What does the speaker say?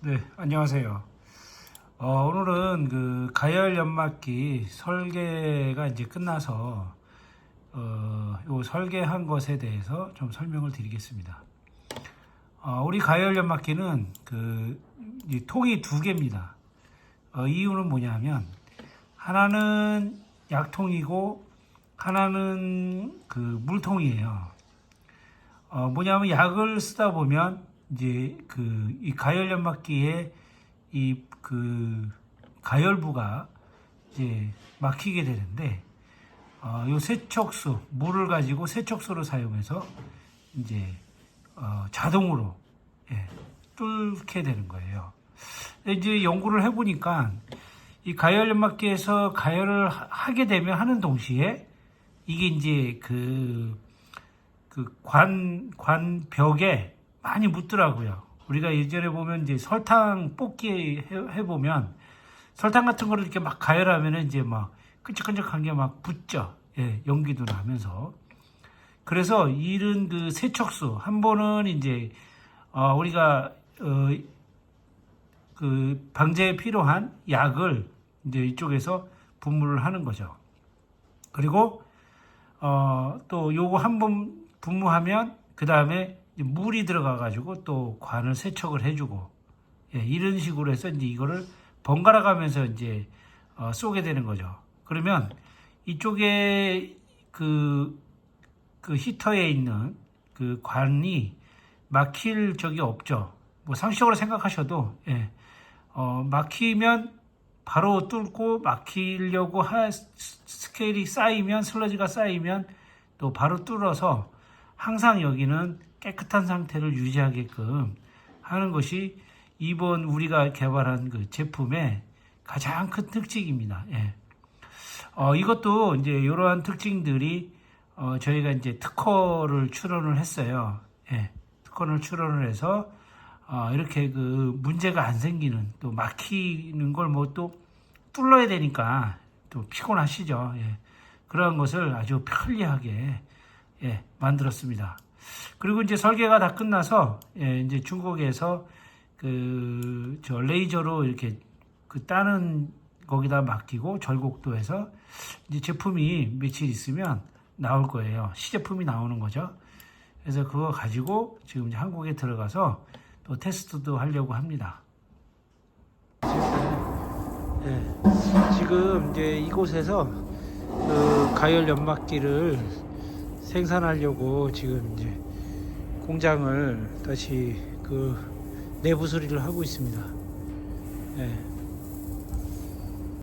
네, 안녕하세요. 어, 오늘은 그 가열 연막기 설계가 이제 끝나서 어, 요 설계한 것에 대해서 좀 설명을 드리겠습니다. 어, 우리 가열 연막기는 그이 통이 두 개입니다. 어, 이유는 뭐냐면 하나는 약통이고 하나는 그 물통이에요. 어, 뭐냐면 약을 쓰다 보면 이제 그 이 가열 연막기에 이 그 가열부가 이제 막히게 되는데 어, 요 세척수 물을 가지고 세척수를 사용해서 이제 어, 자동으로 예, 뚫게 되는 거예요. 이제 연구를 해보니까 이 가열 연막기에서 가열을 하- 하게 되면 하는 동시에 이게 이제 그 그 관, 관 벽에 많이 묻더라고요. 우리가 예전에 보면 이제 설탕 뽑기 해, 해보면 설탕 같은 거를 이렇게 막 가열하면 이제 막 끈적끈적한 게 막 붙죠. 예, 연기도 나면서. 그래서 이런 그 세척수, 한 번은 이제, 어, 우리가, 어, 그 방제에 필요한 약을 이제 이쪽에서 분무를 하는 거죠. 그리고 어, 또 요거 한 번 분무하면 그 다음에 물이 들어가 가지고 또 관을 세척을 해주고 예, 이런 식으로 해서 이제 이거를 번갈아 가면서 이제 어, 쏘게 되는 거죠. 그러면 이쪽에 그, 그 히터에 있는 그 관이 막힐 적이 없죠. 뭐 상식적으로 생각하셔도 예, 어, 막히면 바로 뚫고 막히려고 할 스- 스케일이 쌓이면 슬러지가 쌓이면 또 바로 뚫어서 항상 여기는 깨끗한 상태를 유지하게끔 하는 것이 이번 우리가 개발한 그 제품의 가장 큰 특징입니다. 예. 어, 이것도 이제 이러한 특징들이 어, 저희가 이제 특허를 출원을 했어요. 예. 특허를 출원을 해서 어, 이렇게 그 문제가 안 생기는 또 막히는 걸 뭐 또 뚫어야 되니까 또 피곤하시죠. 예. 그런 것을 아주 편리하게 예, 만들었습니다. 그리고 이제 설계가 다 끝나서 예, 이제 중국에서 그 저 레이저로 이렇게 그 따는 거기다 맡기고 절곡도에서 이제 제품이 며칠 있으면 나올 거예요. 시제품이 나오는 거죠. 그래서 그거 가지고 지금 한국에 들어가서 또 테스트도 하려고 합니다. 예, 지금 이제 이곳에서 그 가열 연막기를 생산하려고 지금 이제 공장을 다시 그 내부 수리를 하고 있습니다. 예,